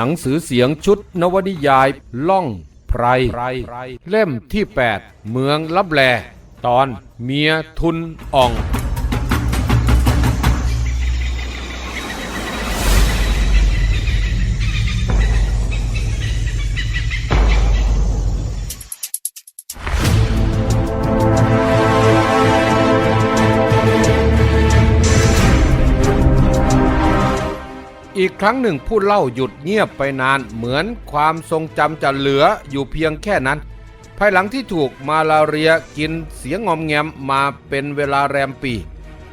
หนังสือเสียงชุดนวนิยายล่องไพร เล่มที่ 8 เมืองลับแล ตอนเมียทุนอ่อง อีกครั้งหนึ่งผู้เล่าหยุดเงียบไปนานเหมือนความทรงจำจะเหลืออยู่เพียงแค่นั้น ภายหลังที่ถูกมาลาเรียกินเสียงงอมแงมมาเป็นเวลาแรมปี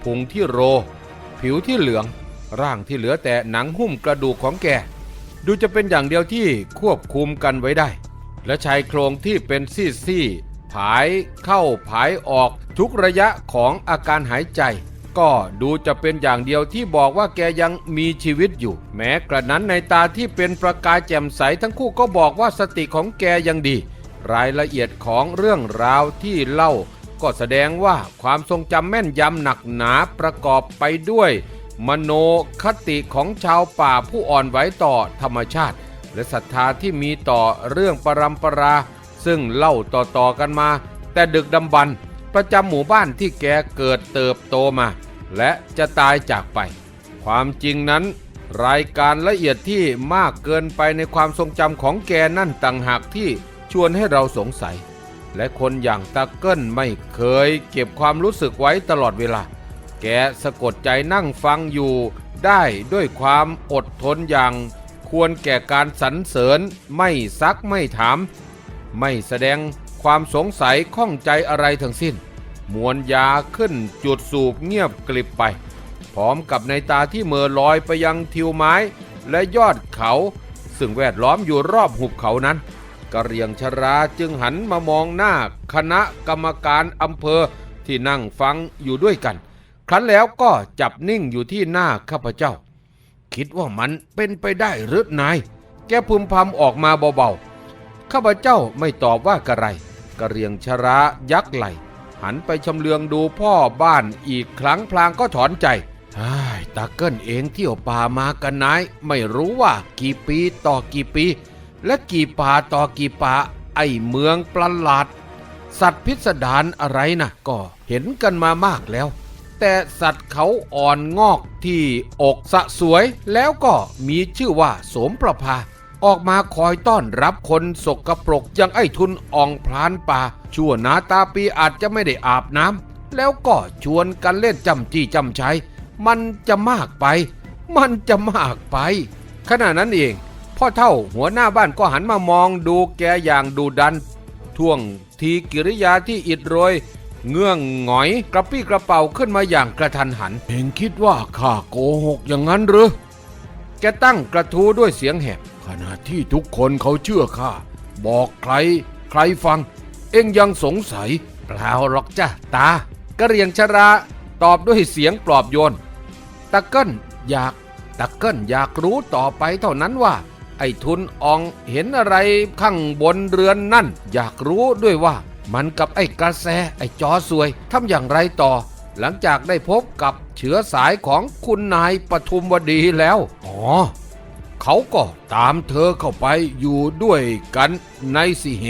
พุงที่โร ผิวที่เหลือง ร่างที่เหลือแต่หนังหุ้มกระดูกของแก ดูจะเป็นอย่างเดียวที่ควบคุมกันไว้ได้ และชายโครงที่เป็นซี่ๆผายเข้าผายออกทุกระยะของอาการหายใจ ก็ดูจะเป็นอย่างเดียวที่บอกว่าแกยังมีชีวิตอยู่ แม้กระนั้นในตาที่เป็นประกายแจ่มใสทั้งคู่ก็บอกว่าสติของแกยังดี รายละเอียดของเรื่องราวที่เล่า ก็แสดงว่าความทรงจำแม่นยำหนักหนาประกอบไปด้วย มโนคติของชาวป่าผู้อ่อนไหวต่อธรรมชาติ และศรัทธาที่มีต่อเรื่องปรำปรา ซึ่งเล่าต่อๆกันมา แต่ดึกดำบรรประจำหมู่บ้านที่แกเกิดเติบโตมา และจะตายจากไป ความจริงนั้น รายการละเอียดที่มากเกินไปในความทรงจำของแกนั่นต่างหากที่ชวนให้เราสงสัย และคนอย่างตาเกิลไม่เคยเก็บความรู้สึกไว้ตลอดเวลา แกสะกดใจนั่งฟังอยู่ได้ด้วยความอดทนอย่าง ควรแก่การสรรเสริญไม่ซักไม่ถาม ไม่แสดงความสงสัยข้องใจอะไรทั้งสิ้น มวนยาขึ้นจุดสูบเงียบกลิบไป พร้อมกับในตาที่เมอลอยไปยังทิวไม้และยอดเขา ซึ่งแวดล้อมอยู่รอบหุบเขานั้นกระเรียงชราจึงหันมามองหน้าคณะกรรมการอำเภอที่นั่งฟังอยู่ด้วยกัน ครั้นแล้วก็จับนิ่งอยู่ที่หน้าข้าพเจ้า คิดว่ามันเป็นไปได้หรือนาย แกพึมพำออกมาเบาๆ ข้าพเจ้าไม่ตอบว่า กระไรกระเรียงชรายักไหล หันไปชำเลืองดูพ่อบ้านอีกครั้งพลางก็ถอนใจไอ้ตาเกิลเองเที่ยวป่ามากันนายไม่รู้ว่ากี่ปีต่อกี่ปี และกี่ป่าต่อกี่ป่าไอ้เมืองประหลาด สัตว์พิสดารอะไรนะก็เห็นกันมามากแล้ว แต่สัตว์เขาอ่อนงอกที่อกสะสวยแล้วก็มีชื่อว่าโสมประภา ออกมาคอยต้อนรับคนสกปรกอยังไอ้ทุนอ่องพลานป่า ชั่วหนาตาปีอาจจะไม่ได้อาบน้ำแล้วก็ชวนกันเล่นจำจี้จำใชัยมันจะมากไป มันจะมากไป ขณะนั้นเอง พ่อเท่าหัวหน้าบ้านก็หันมามองดูแกอย่างดูดัน ท่วงทีกิริยาที่อิดโรยเงื่องหงอยกระปี้กระเป๋าขึ้นมาอย่างกระทันหัน เห็นคิดว่าข้าโกหกอย่างนั้นหรือ แกตั้งกระทู้ด้วยเสียงแหบ ขณะที่ทุกคนเขาเชื่อข้าบอกใคร ใครฟัง เอ็งยังสงสัยเปล่าหรอกจ้ะตากระเรียงชราตอบด้วยเสียงปลอบโยนตะเกิลอยากตะเกิลอยากรู้ต่อไปเท่านั้นว่า ไอ้ทุนอองเห็นอะไรข้างบนเรือนนั่น อยากรู้ด้วยว่า มันกับไอ้กระแสไอ้จอสวยทำอย่างไรต่อ หลังจากได้พบกับเชื้อสายของคุณนายปทุมวดีแล้ว อ๋อ เขาก็ตามเธอเข้าไปอยู่ด้วยกันในสิเห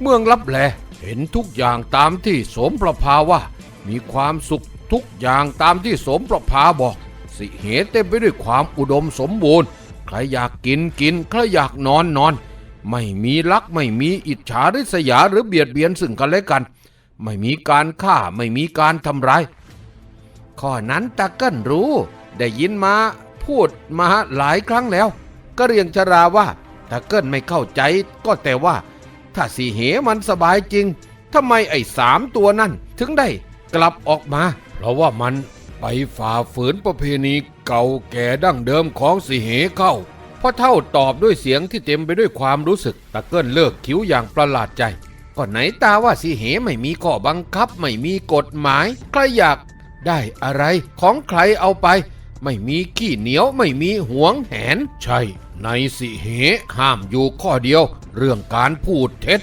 เมืองลับแล เห็นทุกอย่างตามที่สมประภาว่า มีความสุขทุกอย่างตามที่สมประภาบอก สิเหเต็มไปด้วยความอุดมสมบูรณ์ ใครอยากกินกิน ใครอยากนอนนอน ไม่มีลักไม่มีอิจฉาริษยาหรือเบียดเบียนซึ่งกันและกัน ไม่มีการฆ่าไม่มีการทำร้ายข้อนั้นตาเกิ้ลรู้ ได้ยินมาพูดมาหลายครั้งแล้ว ก็เรียงชราว่าตาเกิ้ลไม่เข้าใจก็แต่ว่า ถ้าสีเหมันสบายจริงทำไมไอ้สามตัวนั่น ถึงได้กลับออกมา เพราะว่ามันไปฝ่าฝืนประเพณีเก่าแก่ดั้งเดิมของสีเหเข้าพ่อเท่าตอบด้วยเสียงที่เต็มไปด้วยความรู้สึกตะเกิ้ลเลิกคิ้วอย่างประหลาดใจก็ไหนตาว่าสีเหไม่มีข้อบังคับไม่มีกฎหมาย ใครอยากได้อะไรของใครเอาไป ไม่มีขี้เหนียวไม่มีหวงแหน ใช่ ในสิเหห้ามอยู่ข้อเดียว เรื่องการพูดเท็จ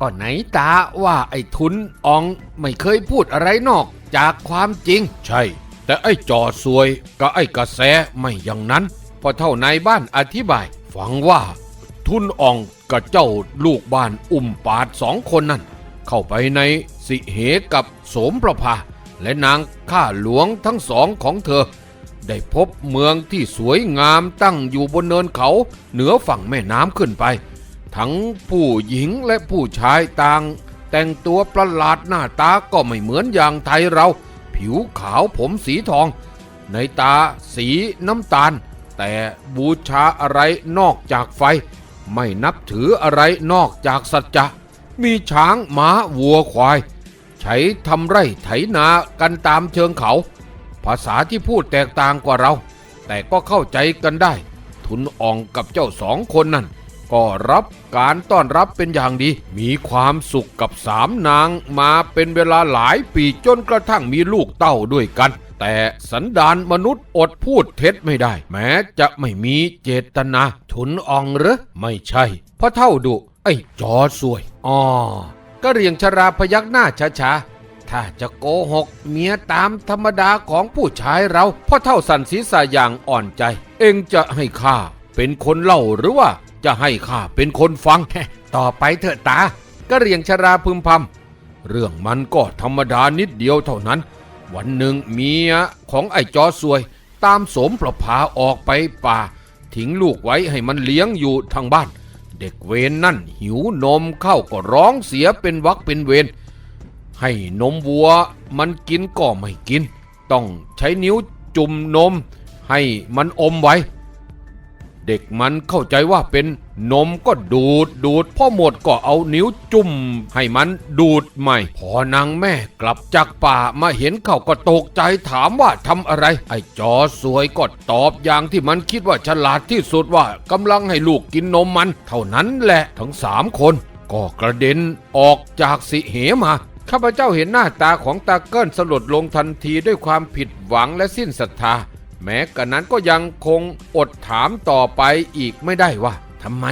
ก็ไหนตาว่าไอ้ทุนอองไม่เคยพูดอะไรนอกจากความจริง ใช่ แต่ไอ้จอซวยกับไอ้กระแสไม่อย่างนั้น พอเท่านายบ้านอธิบาย ฟังว่า ทุนอองกับเจ้าลูกบ้านอุ้มปาดสองคนนั่น เข้าไปในสิเหกับโสมประภา และนางข้าหลวงทั้งสองของเธอ ได้พบเมืองที่สวยงามตั้งอยู่บนเนินเขาเหนือฝั่งแม่น้ำขึ้นไป ทั้งผู้หญิงและผู้ชายต่าง แต่งตัวประหลาดหน้าตาก็ไม่เหมือนอย่างไทยเรา ผิวขาวผมสีทอง ในตาสีน้ำตาล แต่บูชาอะไรนอกจากไฟ ไม่นับถืออะไรนอกจากสัจจะมีช้างม้าวัวควาย ใช้ทำไร่ไถนากันตามเชิงเขา ภาษาที่พูดแตกต่างกว่าเรา แต่ก็เข้าใจกันได้ ทุนอ่องกับเจ้าสองคนนั่น ก็รับการต้อนรับเป็นอย่างดี มีความสุขกับสามนางมาเป็นเวลาหลายปีจนกระทั่งมีลูกเต้าด้วยกัน แต่สันดานมนุษย์อดพูดเท็จไม่ได้ แม้จะไม่มีเจตนาทุนอ่องหรือไม่ใช่พระเท่าดุไอ้จอสวยอ๋อก็เรียงชราพยักหน้าช้าๆ ถ้าจะโกหกเมียตามธรรมดาของผู้ชายเราพ่อเท่าสันศีษะอย่างอ่อนใจ เองจะให้ข้าเป็นคนเล่าหรือว่า จะให้ข้าเป็นคนฟัง ต่อไปเถอะตาก็เรียงชราพึมพำเรื่องมันก็ธรรมดานิดเดียวเท่านั้น วันหนึ่งเมียของไอ้จอสวย ตามสมประภาออกไปป่า ทิ้งลูกไว้ให้มันเลี้ยงอยู่ทางบ้าน เด็กเวนนั่นหิวนมเข้าก็ร้องเสียเป็นวักเป็นเวร ให้นมวัวมันกินก็ไม่กิน ต้องใช้นิ้วจุ่มนม ให้มันอมไว้ เด็กมันเข้าใจว่าเป็นนมก็ดูดดูดพ่อหมดก็เอานิ้วจุ่ม ให้มันดูดใหม่ พอนางแม่กลับจากป่ามาเห็นเขาก็ตกใจถามว่าทำอะไร ไอ้จอสวยก็ตอบอย่างที่มันคิดว่าฉลาดที่สุดว่ากำลังให้ลูกกินนมมัน เท่านั้นแหละทั้งสามคน ก็กระเด็นออกจากสิเหมา ข้าพเจ้าเห็นหน้าตาของตาเกิ้ลสลดลงทันทีด้วยความผิดหวังและสิ้นศรัทธา แม้กระนั้นก็ยังคงอดถามต่อไปอีกไม่ได้ว่าทำไม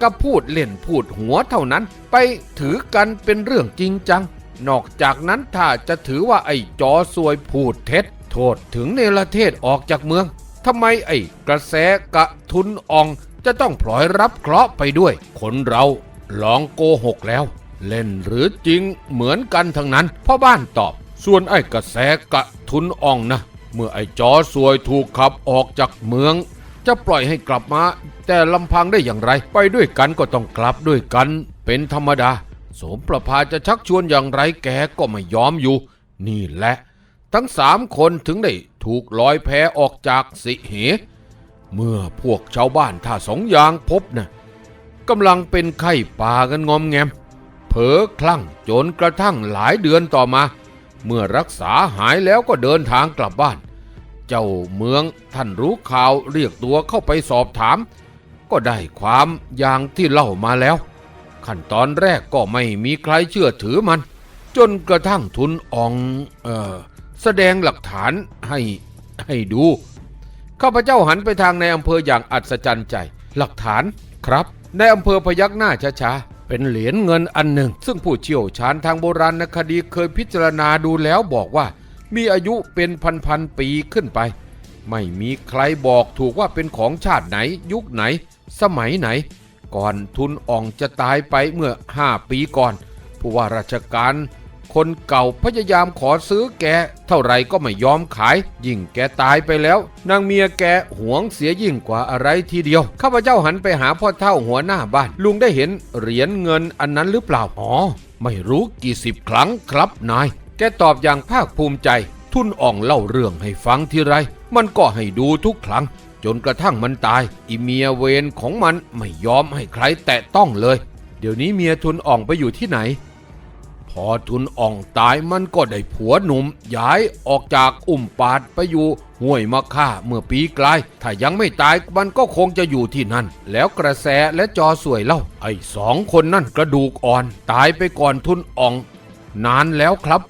ก็พูดเล่นพูดหัวเท่านั้น ไปถือกันเป็นเรื่องจริงจัง นอกจากนั้นถ้าจะถือว่าไอ้จอซวยพูดเท็จ โทษถึงเนรเทศออกจากเมืองทำไมไอ้กระแสกะทุนอองจะต้องพลอยรับเคราะห์ไปด้วย คนเราลองโกหกแล้ว เล่นหรือจริงเหมือนกันทั้งนั้นพ่อบ้านตอบ ส่วนไอ้กระแสกระทุนอ่องนะ เมื่อไอ้จอสวยถูกขับออกจากเมือง จะปล่อยให้กลับมา แต่ลำพังได้อย่างไร ไปด้วยกันก็ต้องกลับด้วยกัน เป็นธรรมดา สมประภาจะชักชวนอย่างไรแกก็ไม่ยอมอยู่ นี่แหละ ทั้งสามคนถึงได้ถูกลอยแพออกจากสิเห เมื่อพวกชาวบ้านท่าสองยางพบนะกำลังเป็นไข้ป่ากันงอมแงม เผลอคลั่งจนกระทั่งหลายเดือนต่อมา เมื่อรักษาหายแล้วก็เดินทางกลับบ้าน เจ้าเมืองท่านรู้ข่าวเรียกตัวเข้าไปสอบถาม ก็ได้ความอย่างที่เล่ามาแล้ว ขั้นตอนแรกก็ไม่มีใครเชื่อถือมัน จนกระทั่งทุนอองเออแสดงหลักฐานให้ให้ดูข้าพเจ้าหันไปทางในอำเภออย่างอัศจรรย์ใจ หลักฐานครับในอำเภอพยักหน้าช้าๆ เป็นเหรียญเงินอันหนึ่ง ซึ่งผู้เชี่ยวชาญทางโบราณคดีเคยพิจารณาดูแล้วบอกว่า มีอายุเป็นพันๆปีขึ้นไป ไม่มีใครบอกถูกว่าเป็นของชาติไหน ยุคไหน สมัยไหน ก่อนทุนอ่องจะตายไปเมื่อ 5 ปีก่อน ผู้ว่าราชการ คนเก่าพยายามขอซื้อแก เท่าไรก็ไม่ยอมขาย ยิ่งแกตายไปแล้ว นางเมียแกหวงเสียยิ่งกว่าอะไรทีเดียว ข้าพเจ้าหันไปหาพ่อเท่าหัวหน้าบ้าน ลุงได้เห็นเหรียญเงินอันนั้นหรือเปล่า อ๋อ ไม่รู้กี่สิบครั้งครับนาย แกตอบอย่างภาคภูมิใจ ทุนอ่องเล่าเรื่องให้ฟังทีไร มันก็ให้ดูทุกครั้ง จนกระทั่งมันตาย อีเมียเวนของมันไม่ยอมให้ใครแตะต้องเลย เดี๋ยวนี้เมียทุนอ่องไปอยู่ที่ไหน พอทุนอ่องตายมันก็ได้ผัวหนุ่มย้ายออกจากอุ้มปาดไปอยู่ห้วยมะค่าเมื่อปีกลาย ถ้ายังไม่ตายมันก็คงจะอยู่ที่นั่น แล้วกระแสและจอสวยเล่า ไอ้สองคนนั่นกระดูกอ่อน ตายไปก่อนทุนอ่อง นานแล้วครับ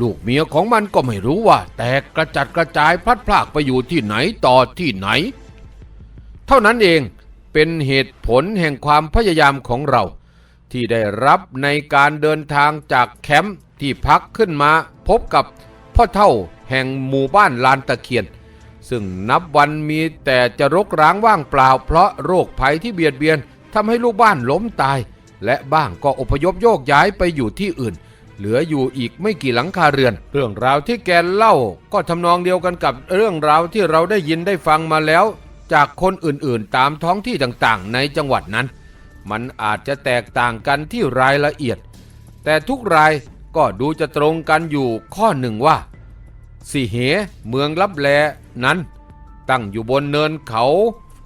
ลูกเมียของมันก็ไม่รู้ว่า แตกกระจัดกระจายพลัดพรากไปอยู่ที่ไหนต่อที่ไหน เท่านั้นเองเป็นเหตุผลแห่งความพยายามของเรา ที่ได้รับในการเดินทางจากแคมป์ที่พักขึ้นมาพบกับพ่อเท่าแห่งหมู่บ้านลานตะเคียน ซึ่งนับวันมีแต่จะรกร้างว่างเปล่า เพราะโรคภัยที่เบียดเบียนทำให้ลูกบ้านล้มตาย และบ้างก็อพยพโยกย้ายไปอยู่ที่อื่น เหลืออยู่อีกไม่กี่หลังคาเรือน เรื่องราวที่แกเล่าก็ทำนองเดียวกันกับเรื่องราวที่เราได้ยินได้ฟังมาแล้ว จากคนอื่นๆ ตามท้องที่ต่างๆ ในจังหวัดนั้น มันอาจจะแตกต่างกันที่รายละเอียด แต่ทุกรายก็ดูจะตรงกันอยู่ข้อหนึ่งว่าสีเหเมืองลับแลนั้น ตั้งอยู่บนเนินเขา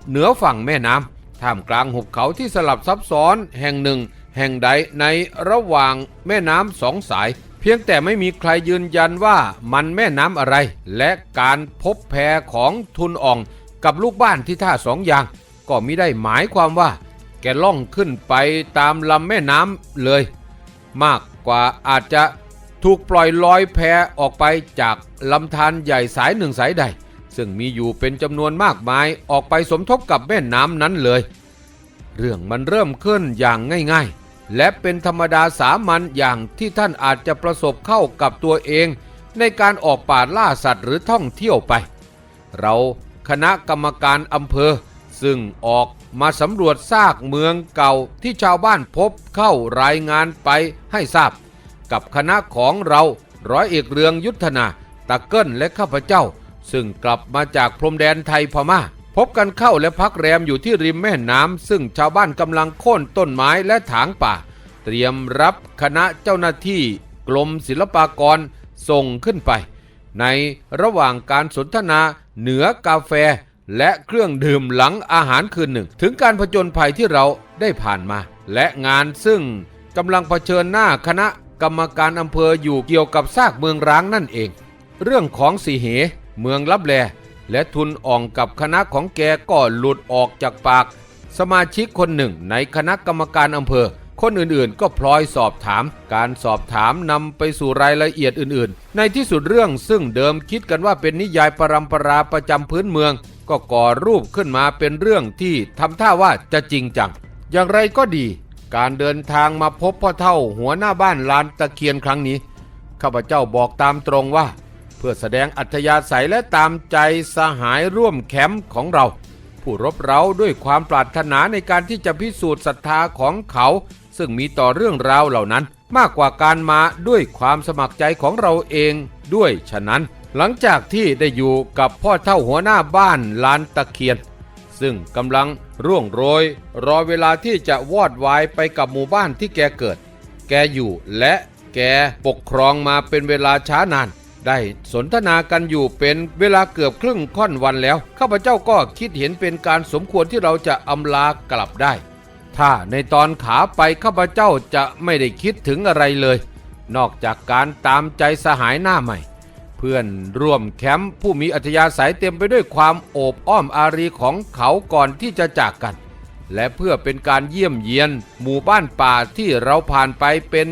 เหนือฝั่งแม่น้ำท่ามกลางหุบเขาที่สลับซับซ้อนแห่งหนึ่ง แห่งใดในระหว่างแม่น้ำสองสาย เพียงแต่ไม่มีใครยืนยันว่ามันแม่น้ำอะไร และการพบแพของทุนอ่องกับลูกบ้านที่ท่าสองอย่าง ก็มิได้หมายความว่า แกล่องขึ้นไปตามลำแม่น้ำเลย มากกว่าอาจจะถูกปล่อยลอยแพออกไปจากลำธารใหญ่สายหนึ่งสายใด ซึ่งมีอยู่เป็นจำนวนมากมายออกไปสมทบกับแม่น้ำนั้นเลย เรื่องมันเริ่มขึ้นอย่างง่ายๆ และเป็นธรรมดาสามัญอย่างที่ท่านอาจจะประสบเข้ากับตัวเอง ในการออกป่าล่าสัตว์หรือท่องเที่ยวไป เราคณะกรรมการอำเภอซึ่งออก มาสำรวจซากเมืองเก่าที่ชาวบ้านพบเข้ารายงานไปให้ทราบ กับคณะของเราร้อยเอกเรืองยุทธนาตะเกิ้ลและข้าพเจ้า ซึ่งกลับมาจากพรมแดนไทยพม่า พบกันเข้าและพักแรมอยู่ที่ริมแม่น้ำซึ่งชาวบ้านกำลังโค่นต้นไม้และถางป่า เตรียมรับคณะเจ้าหน้าที่กรมศิลปากรส่งขึ้นไป ในระหว่างการสนทนาเหนือกาแฟ และเครื่องดื่มหลังอาหารคืนหนึ่ง ถึงการผจญภัยที่เราได้ผ่านมา และงานซึ่งกำลังเผชิญหน้าคณะกรรมการอำเภออยู่เกี่ยวกับซากเมืองร้างนั่นเอง เรื่องของสีเห เมืองลับแล และทุนอ่องกับคณะของแกก็หลุดออกจากปาก สมาชิกคนหนึ่งในคณะกรรมการอำเภอ คนอื่นๆ ก็พลอยสอบถาม การสอบถามนำไปสู่รายละเอียดอื่น ๆ ในที่สุดเรื่องซึ่งเดิมคิดกันว่าเป็นนิยายปรำปราประจำพื้นเมือง ก็ก่อรูปขึ้นมาเป็นเรื่องที่ทำท่าว่าจะจริงจัง อย่างไรก็ดี การเดินทางมาพบพ่อเท่าหัวหน้าบ้านลานตะเคียนครั้งนี้ ข้าพเจ้าบอกตามตรงว่า เพื่อแสดงอัธยาศัยและตามใจสหายร่วมแคมป์ของเรา ผู้รบเร้าด้วยความปรารถนาในการที่จะพิสูจน์ศรัทธาของเขา ซึ่งมีต่อเรื่องราวเหล่านั้น มากกว่าการมาด้วยความสมัครใจของเราเองด้วยฉะนั้น หลังจากที่ได้อยู่กับพ่อเท่าหัวหน้าบ้านลานตะเคียน ซึ่งกำลังร่วงโรย รอเวลาที่จะวอดวายไปกับหมู่บ้านที่แกเกิด แกอยู่และแกปกครองมาเป็นเวลาช้านาน ได้สนทนากันอยู่เป็นเวลาเกือบครึ่งค่อนวันแล้ว ข้าพเจ้าก็คิดเห็นเป็นการสมควรที่เราจะอำลากลับได้ ถ้าในตอนขาไปข้าพเจ้าจะไม่ได้คิดถึงอะไรเลย นอกจากการตามใจสหายหน้าใหม่ พื่อนร่วมแคมป์ผู้มีอัธยาศัยเต็มไปด้วยความโอบอ้อมอารีของเขาก่อนที่จะจากกัน และเพื่อเป็นการเยี่ยมเยียน หมู่บ้านป่าที่เราผ่านไปเป็น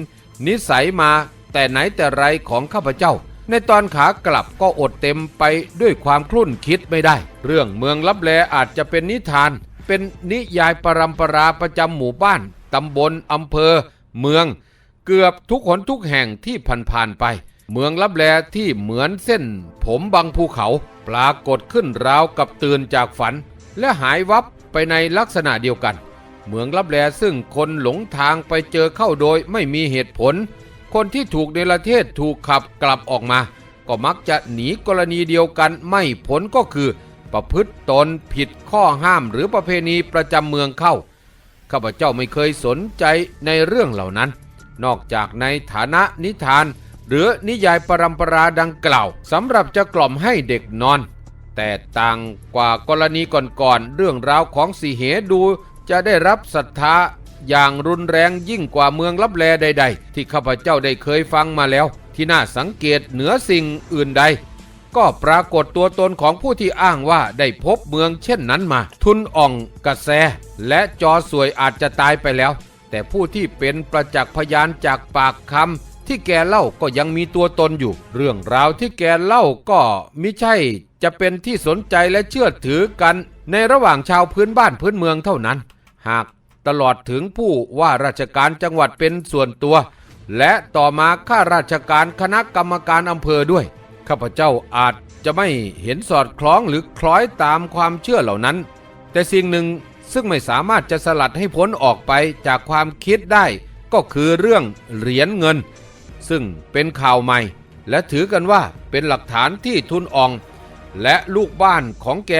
นิสัยมาแต่ไหนแต่ไรของข้าพเจ้า ในตอนขากลับก็อดเต็มไปด้วยความคลุ่นคิดไม่ได้ เรื่องเมืองลับแลอาจจะเป็นนิทาน เป็นนิยายปรำปราประจำหมู่บ้านตำบลอำเภอ เมือง เกือบทุกหนทุกแห่งที่ผ่านๆไป เมืองลับแลที่เหมือนเส้น ผมบังภูเขาปรากฏขึ้นราวกับตื่นจากฝัน และหายวับไปในลักษณะเดียวกัน เมืองลับแลซึ่งคนหลงทางไปเจอเข้าโดยไม่มีเหตุผล คนที่ถูกเนรเทศถูกขับกลับออกมา ก็มักจะหนีกรณีเดียวกันไม่ผลก็คือ ประพฤติตนผิดข้อห้ามหรือประเพณีประจำเมืองเข้าข้าพเจ้าไม่เคยสนใจในเรื่องเหล่านั้น นอกจากในฐานะนิทาน หรือนิยายปรำปราดังกล่าวสำหรับจะกล่อมให้เด็กนอน แต่ต่างกว่ากรณีก่อนๆเรื่องราวของสีเหดูจะได้รับศรัทธาอย่างรุนแรงยิ่งกว่าเมืองลับแลใด ๆ ที่ข้าพเจ้าได้เคยฟังมาแล้ว ที่น่าสังเกตเหนือสิ่งอื่นใด ก็ปรากฏตัวตนของผู้ที่อ้างว่าได้พบเมืองเช่นนั้นมา ทุนอ่องกระแส และจอสวยอาจจะตายไปแล้ว แต่ผู้ที่เป็นประจักษ์พยานจากปากคำ ที่แกเล่าก็ยังมีตัวตนอยู่ เรื่องราวที่แกเล่าก็มิใช่จะเป็นที่สนใจและเชื่อถือกัน ในระหว่างชาวพื้นบ้านพื้นเมืองเท่านั้น หากตลอดถึงผู้ว่าราชการจังหวัดเป็นส่วนตัว และต่อมาข้าราชการคณะกรรมการอำเภอด้วย ข้าพเจ้าอาจจะไม่เห็นสอดคล้องหรือคล้อยตามความเชื่อเหล่านั้น แต่สิ่งหนึ่งซึ่งไม่สามารถจะสลัดให้พ้นออกไปจากความคิดได้ ก็คือเรื่องเหรียญเงิน ซึ่งเป็นข่าวใหม่ และถือกันว่าเป็นหลักฐานที่ทุนออง และลูกบ้านของแก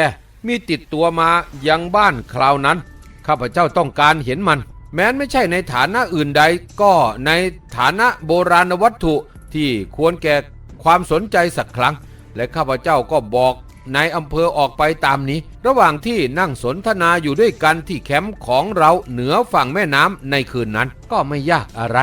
มีติดตัวมายังบ้านคราวนั้น ข้าพเจ้าต้องการเห็นมัน แม้นไม่ใช่ในฐานะอื่นใด ก็ในฐานะโบราณวัตถุที่ควรแก่ความสนใจสักครั้ง และข้าพเจ้าก็บอกนายอำเภอออกไปตามนี้ ระหว่างที่นั่งสนทนาอยู่ด้วยกันที่แคมป์ของเราเหนือฝั่งแม่น้ำในคืนนั้นก็ไม่ยากอะไร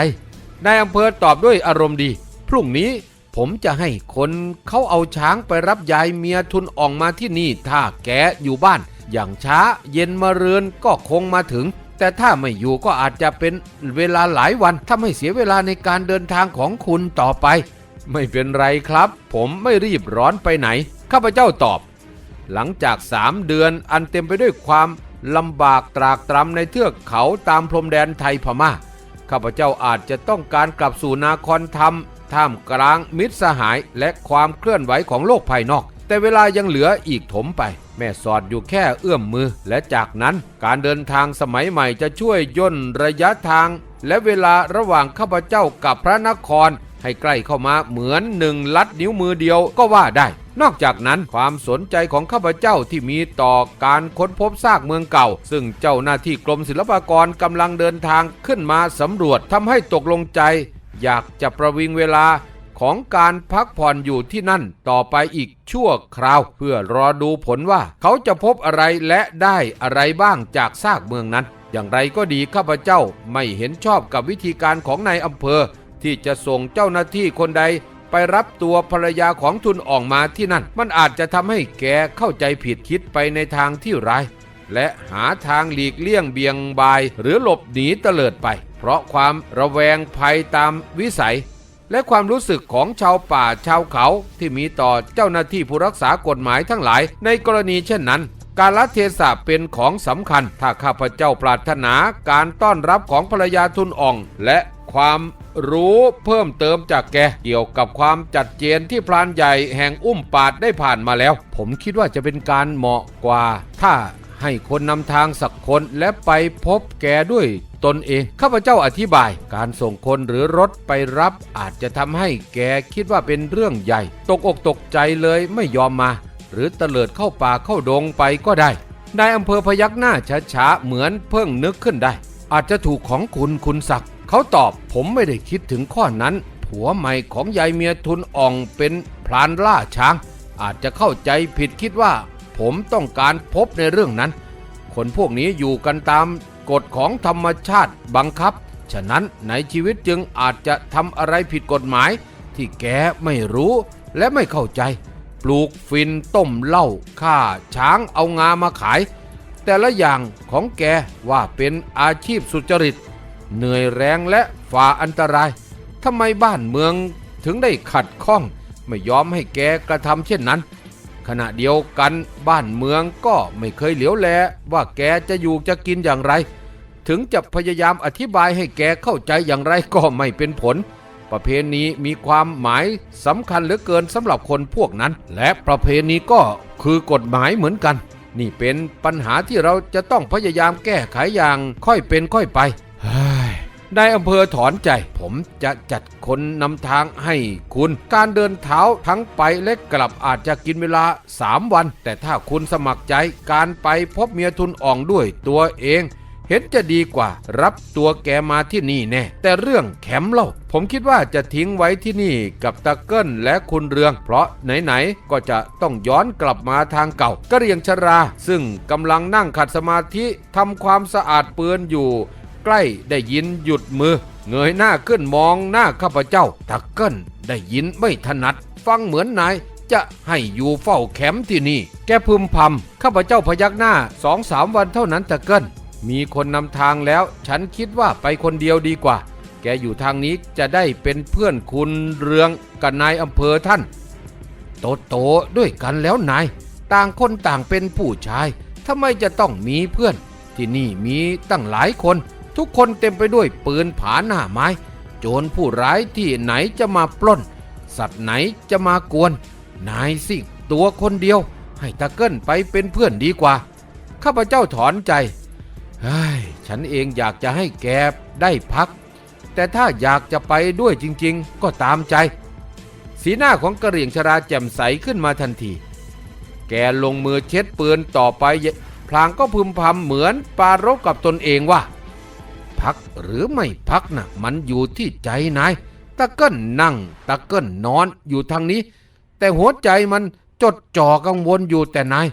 นายอำเภอตอบด้วยอารมณ์ดี พรุ่งนี้ผมจะให้คนเขาเอาช้างไปรับยายเมียทุนอ่อกมาที่นี่ ถ้าแกอยู่บ้าน อย่างช้าเย็นมาเรือนก็คงมาถึง แต่ถ้าไม่อยู่ก็อาจจะเป็นเวลาหลายวันถ้าไม่เสียเวลาในการเดินทางของคุณต่อไป ไม่เป็นไรครับ ผมไม่รีบร้อนไปไหน ข้าพเจ้าตอบ หลังจากสามเดือนอันเต็มไปด้วยความลำบากตรากตรำในเทือกเขาตามพรมแดนไทยพม่า ข้าพเจ้าอาจจะต้องการกลับสู่นาคอนธรรม ท่ามกลางมิตรสหายและความเคลื่อนไหวของโลกภายนอก แต่เวลายังเหลืออีกถมไป แม่สอดอยู่แค่เอื้อมมือ และจากนั้นการเดินทางสมัยใหม่จะช่วยย่นระยะทาง และเวลาระหว่างข้าพเจ้ากับพระนคร ให้ใกล้เข้ามาเหมือนหนึ่งลัดนิ้วมือเดียวก็ว่าได้ นอกจากนั้นความสนใจของข้าพเจ้าที่มีต่อการค้นพบซากเมืองเก่า ซึ่งเจ้าหน้าที่กรมศิลปากรกำลังเดินทางขึ้นมาสำรวจทำให้ตกลงใจ อยากจะประวิงเวลาของการพักผ่อนอยู่ที่นั่นต่อไปอีกชั่วคราว เพื่อรอดูผลว่าเขาจะพบอะไรและได้อะไรบ้างจากซากเมืองนั้น อย่างไรก็ดีข้าพเจ้าไม่เห็นชอบกับวิธีการของนายอำเภอ ที่จะส่งเจ้าหน้าที่คนใดไปรับตัวภรรยาของทุนอ่อกมาที่นั่น มันอาจจะทำให้แกเข้าใจผิดคิดไปในทางที่ร้าย และหาทางหลีกเลี่ยงเบี่ยงบายหรือหลบหนีเตลิดไป เพราะความระแวงภัยตามวิสัย และความรู้สึกของชาวป่าชาวเขาที่มีต่อเจ้าหน้าที่ผู้รักษากฎหมายทั้งหลาย ในกรณีเช่นนั้น การละเทศะเป็นของสำคัญ ถ้าข้าพเจ้าปรารถนาการต้อนรับของภรรยาทุนอ่อง และความ รู้เพิ่มเติมจากแก เกี่ยวกับความจัดเจนที่พรานใหญ่แห่งอุ้มปาดได้ผ่านมาแล้ว ผมคิดว่าจะเป็นการเหมาะกว่า ถ้าให้คนนำทางสักคนและไปพบแกด้วยตนเอง ข้าพเจ้าอธิบาย การส่งคนหรือรถไปรับ อาจจะทำให้แกคิดว่าเป็นเรื่องใหญ่ ตกอกตกใจเลยไม่ยอมมา หรือเตลิดเข้าป่าเข้าดงไปก็ได้นายอำเภอพยักหน้าช้าๆเหมือนเพิ่งนึกขึ้นได้ อาจจะถูกของคุณคุณศักดิ์ เขาตอบผมไม่ได้คิดถึงข้อนั้น ผัวใหม่ของยายเมียทุนอ่องเป็นพลานล่าช้าง อาจจะเข้าใจผิดคิดว่า ผมต้องการพบในเรื่องนั้น คนพวกนี้อยู่กันตามกฎของธรรมชาติบังคับ ฉะนั้นในชีวิตจึงอาจจะทำอะไรผิดกฎหมาย ที่แกไม่รู้และไม่เข้าใจ ปลูกฟินต้มเหล้าฆ่าช้างเอางามาขาย แต่ละอย่างของแกว่าเป็นอาชีพสุจริต เหนื่อยแรงและฝ่าอันตรายทำไมบ้านเมืองถึงได้ขัดข้อง ไม่ยอมให้แกกระทำเช่นนั้น ขณะเดียวกันบ้านเมืองก็ไม่เคยเหลียวแลว่าแกจะอยู่จะกินอย่างไร ถึงจะพยายามอธิบายให้แกเข้าใจอย่างไรก็ไม่เป็นผล ประเพณีมีความหมายสำคัญเหลือเกินสำหรับคนพวกนั้น และประเพณีก็คือกฎหมายเหมือนกัน นี่เป็นปัญหาที่เราจะต้องพยายามแก้ไขอย่างค่อยเป็นค่อยไป นายอำเภอถอนใจ ผมจะจัดคนนำทางให้คุณ การเดินเท้าทั้งไปและกลับอาจจะกินเวลา 3 วัน แต่ถ้าคุณสมัครใจการไปพบเมียทุนอ่องด้วยตัวเอง เห็นจะดีกว่า รับตัวแกมาที่นี่แน่ แต่เรื่องแคมป์เล่า ผมคิดว่าจะทิ้งไว้ที่นี่กับตะเกิ้ลและคุณเรือง เพราะไหนๆก็จะต้องย้อนกลับมาทางเก่ากระเรียงชรา ซึ่งกำลังนั่งขัดสมาธิทำความสะอาดปืนอยู่ ใกล้ได้ยินหยุดมือ เงยหน้าขึ้นมองหน้าข้าพเจ้าตะเกิ้ลได้ยินไม่ถนัด ฟังเหมือนนายจะให้อยู่เฝ้าแคมป์ที่นี่ แกพึมพำข้าพเจ้าพยักหน้าสองสามวันเท่านั้นตะเกิ้ลมีคนนำทางแล้ว ฉันคิดว่าไปคนเดียวดีกว่า แกอยู่ทางนี้จะได้เป็นเพื่อนคุณเรืองกับนายอำเภอท่าน โตโตด้วยกันแล้วนาย ต่างคนต่างเป็นผู้ชายทำไมจะต้องมีเพื่อน ที่นี่มีตั้งหลายคน ทุกคนเต็มไปด้วยปืนผาหน้าไม้ โจรผู้ร้ายที่ไหนจะมาปล้น สัตว์ไหนจะมากวน นายสิตัวคนเดียว ให้ตะเกิลไปเป็นเพื่อนดีกว่า ข้าพเจ้าถอนใจเฮ้ยฉันเองอยากจะให้แกได้พัก แต่ถ้าอยากจะไปด้วยจริงๆ ก็ตามใจ สีหน้าของกระเหรี่ยงชราแจ่มใสขึ้นมาทันที แกลงมือเช็ดปืนต่อไปพลางก็พึมพำเหมือนปารบกับตนเองว่า พักหรือไม่พักนะ่ะมันอยู่ที่ใจนายตะเกิ้ลนั่งตะเกิ้ลนอนอยู่ทางนี้ แต่หัวใจมันจดจ่อกังวลอยู่แต่นาย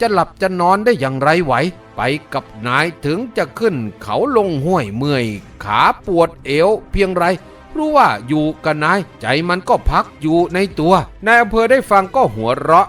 จะหลับจะนอนได้อย่างไรไหว ไปกับนายถึงจะขึ้นเขาลงห้วยเมื่อย ขาปวดเอวเพียงไรรู้ว่าอยู่กับนาย ใจมันก็พักอยู่ในตัวนายอำเภอได้ฟังก็หัวเราะ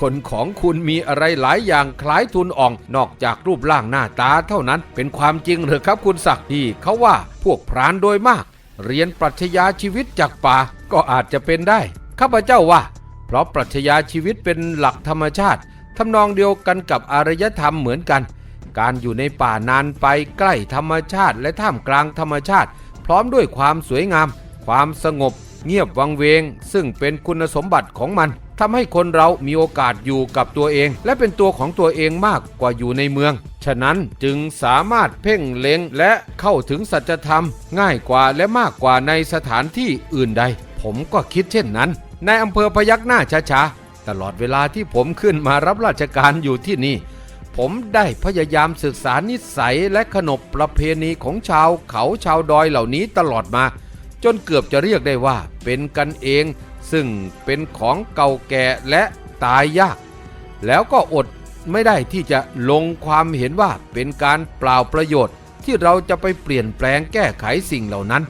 คนของคุณมีอะไรหลายอย่างคล้ายทุนอ่อง นอกจากรูปร่างหน้าตาเท่านั้น เป็นความจริงหรือครับคุณศักดิ์ที่เขาว่าพวกพรานโดยมาก เรียนปรัชญาชีวิตจากป่าก็อาจจะเป็นได้ ข้าพเจ้าว่า เพราะปรัชญาชีวิตเป็นหลักธรรมชาติทำนองเดียวกันกับอารยธรรมเหมือนกัน การอยู่ในป่านานไปใกล้ธรรมชาติ และท่ามกลางธรรมชาติ พร้อมด้วยความสวยงาม ความสงบ เงียบวังเวง ซึ่งเป็นคุณสมบัติของมัน ทำให้คนเรามีโอกาสอยู่กับตัวเอง และเป็นตัวของตัวเองมากกว่าอยู่ในเมือง ฉะนั้นจึงสามารถเพ่งเล็งและเข้าถึงสัจธรรม ง่ายกว่าและมากกว่าในสถานที่อื่นใด ผมก็คิดเช่นนั้น ในอำเภอพยักหน้าช้าๆตลอดเวลาที่ผมขึ้นมารับราชการอยู่ที่นี่ ผมได้พยายามศึกษานิสัยและขนบประเพณีของชาวเขาชาวดอยเหล่านี้ตลอดมา จนเกือบจะเรียกได้ว่าเป็นกันเอง ซึ่งเป็นของเก่าแก่และตายยาก แล้วก็อดไม่ได้ที่จะลงความเห็นว่าเป็นการเปล่าประโยชน์ที่เราจะไปเปลี่ยนแปลงแก้ไขสิ่งเหล่านั้น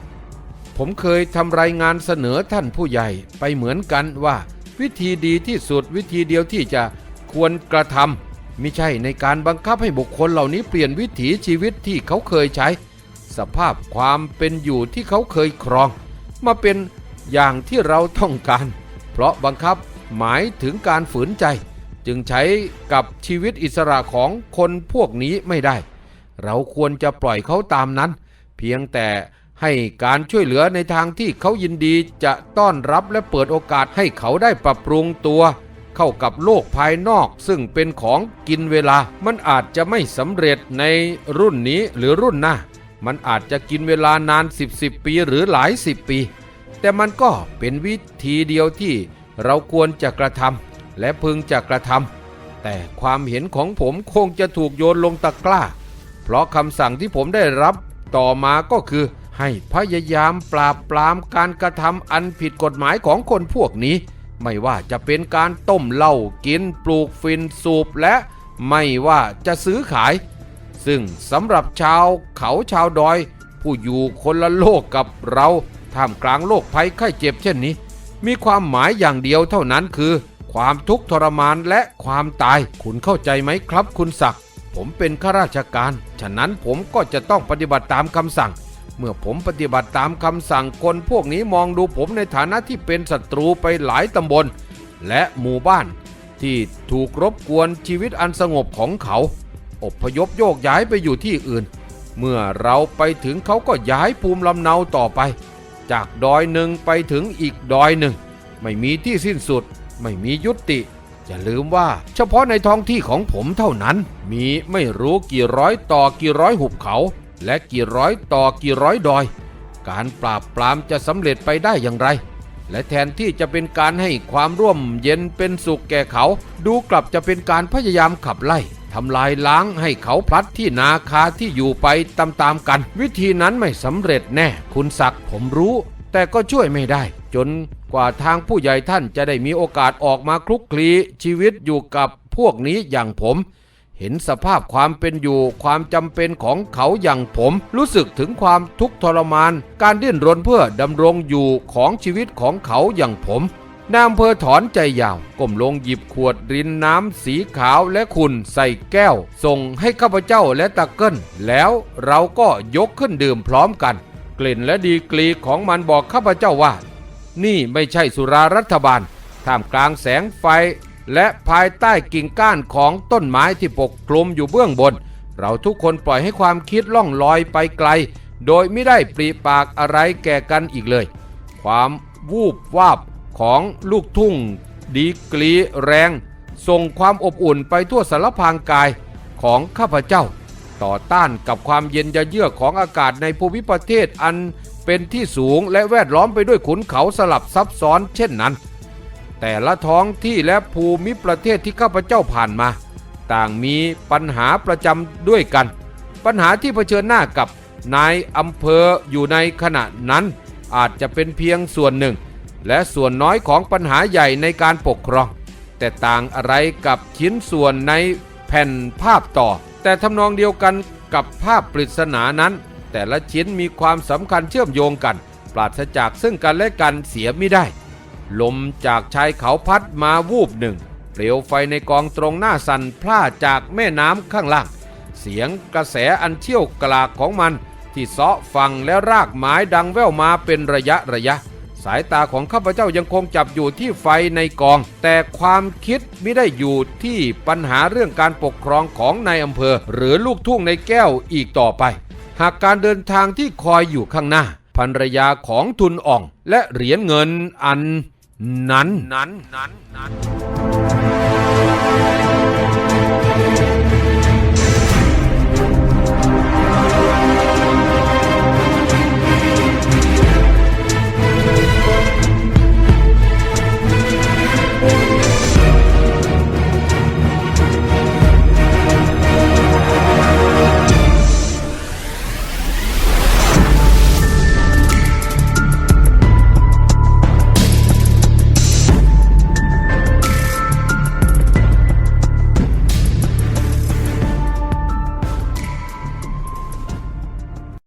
ผมเคยทำรายงานเสนอท่านผู้ใหญ่ไปเหมือนกันว่า วิธีดีที่สุดวิธีเดียวที่จะควรกระทำไม่ใช่ในการบังคับให้บุคคลเหล่านี้เปลี่ยนวิถีชีวิตที่เขาเคยใช้ สภาพความเป็นอยู่ที่เขาเคยครอง มาเป็น อย่างที่เราต้องการ เพราะบังคับหมายถึงการฝืนใจ จึงใช้กับชีวิตอิสระของคนพวกนี้ไม่ได้ เราควรจะปล่อยเขาตามนั้น เพียงแต่ให้การช่วยเหลือในทางที่เขายินดีจะต้อนรับและเปิดโอกาสให้เขาได้ปรับปรุงตัว เข้ากับโลกภายนอก ซึ่งเป็นของกินเวลา มันอาจจะไม่สำเร็จในรุ่นนี้หรือรุ่นหน้า มันอาจจะกินเวลานาน 10 10ปีหรือหลายสิบปี แต่มันก็เป็นวิธีเดียวที่เราควรจะกระทำและพึงจะกระทำแต่ความเห็นของผมคงจะถูกโยนลงตะกร้า เพราะคำสั่งที่ผมได้รับต่อมาก็คือให้พยายามปราบปรามการกระทำอันผิดกฎหมายของคนพวกนี้ ไม่ว่าจะเป็นการต้มเหล้ากินปลูกฟินสูบและไม่ว่าจะซื้อขาย ซึ่งสำหรับชาวเขาชาวดอย ผู้อยู่คนละโลกกับเรา ท่ามกลางโลกภัยไข้เจ็บเช่นนี้ มีความหมายอย่างเดียวเท่านั้นคือ ความทุกข์ทรมานและความตาย คุณเข้าใจไหมครับคุณศักดิ์ผมเป็นข้าราชการ ฉะนั้นผมก็จะต้องปฏิบัติตามคำสั่ง เมื่อผมปฏิบัติตามคำสั่งคนพวกนี้มองดูผมในฐานะที่เป็นศัตรูไปหลายตำบล และหมู่บ้าน ที่ถูกรบกวนชีวิตอันสงบของเขาอพยพโยกย้ายไปอยู่ที่อื่น เมื่อเราไปถึงเขาก็ย้ายภูมิลำเนาต่อไป จากดอยหนึ่งไปถึงอีกดอยหนึ่ง ไม่มีที่สิ้นสุด ไม่มียุติอย่าลืมว่าเฉพาะในท้องที่ของผมเท่านั้น มีไม่รู้กี่ร้อยต่อกี่ร้อยหุบเขา และกี่ร้อยต่อกี่ร้อยดอย การปราบปรามจะสำเร็จไปได้อย่างไร และแทนที่จะเป็นการให้ความร่วมเย็นเป็นสุขแก่เขา ดูกลับจะเป็นการพยายามขับไล่ำลายล้างให้เขาพลัดที่นาคาที่อยู่ไปตามๆกัน วิธีนั้นไม่สำเร็จแน่ คุณศักดิ์ผมรู้ แต่ก็ช่วยไม่ได้ จนกว่าทางผู้ใหญ่ท่านจะได้มีโอกาสออกมาคลุกคลีชีวิตอยู่กับพวกนี้อย่างผม เห็นสภาพความเป็นอยู่ความจำเป็นของเขาอย่างผม รู้สึกถึงความทุกข์ทรมาน การดิ้นรนเพื่อดำรงอยู่ของชีวิตของเขาอย่างผม นายอำเภอถอนใจยาวก้มลงหยิบขวดรินน้ำสีขาวและขุ่นใส่แก้ว ส่งให้ข้าพเจ้าและตะเกิลแล้วเราก็ยกขึ้นดื่มพร้อมกัน กลิ่นและดีกรีของมันบอกข้าพเจ้าว่า นี่ไม่ใช่สุรารัฐบาลท่ามกลางแสงไฟ และภายใต้กิ่งก้านของต้นไม้ที่ปกคลุมอยู่เบื้องบน เราทุกคนปล่อยให้ความคิดล่องลอยไปไกล โดยไม่ได้ปรีปากอะไรแก่กันอีกเลย ความวูบวาบ ของลูกทุ่ง ดีกรีแรง ส่งความอบอุ่นไปทั่วสารพางกายของข้าพเจ้า ต่อต้านกับความเย็นยะเยือกของอากาศในภูมิประเทศอันเป็นที่สูงและแวดล้อมไปด้วยขุนเขาสลับซับซ้อนเช่นนั้น แต่ละท้องที่และภูมิประเทศที่ข้าพเจ้าผ่านมา ต่างมีปัญหาประจำด้วยกัน ปัญหาที่เผชิญหน้ากับนายอำเภออยู่ในขณะนั้นอาจจะเป็นเพียงส่วนหนึ่ง และส่วนน้อยของปัญหาใหญ่ในการปกครอง แต่ต่างอะไรกับชิ้นส่วนในแผ่นภาพต่อ แต่ทำนองเดียวกันกับภาพปริศนานั้น แต่ละชิ้นมีความสำคัญเชื่อมโยงกัน ปราศจากซึ่งกันและกันเสียไม่ได้ ลมจากชายเขาพัดมาวูบหนึ่งเปลวไฟในกองตรงหน้าสันพล่าจากแม่น้ำข้างล่าง เสียงกระแสอันเชี่ยวกรากของมันที่เซาะฟังและรากไม้ดังแว่วมาเป็นระยะระยะ สายตาของข้าพเจ้ายังคงจับอยู่ที่ไฟในกอง แต่ความคิดไม่ได้อยู่ที่ปัญหาเรื่องการปกครองของนายอำเภอ หรือลูกทุ่งในแก้วอีกต่อไป หากการเดินทางที่คอยอยู่ข้างหน้าภรรยาของทุนอ่อง และเหรียญเงินอัน นั้นนั้นนั้นนั้น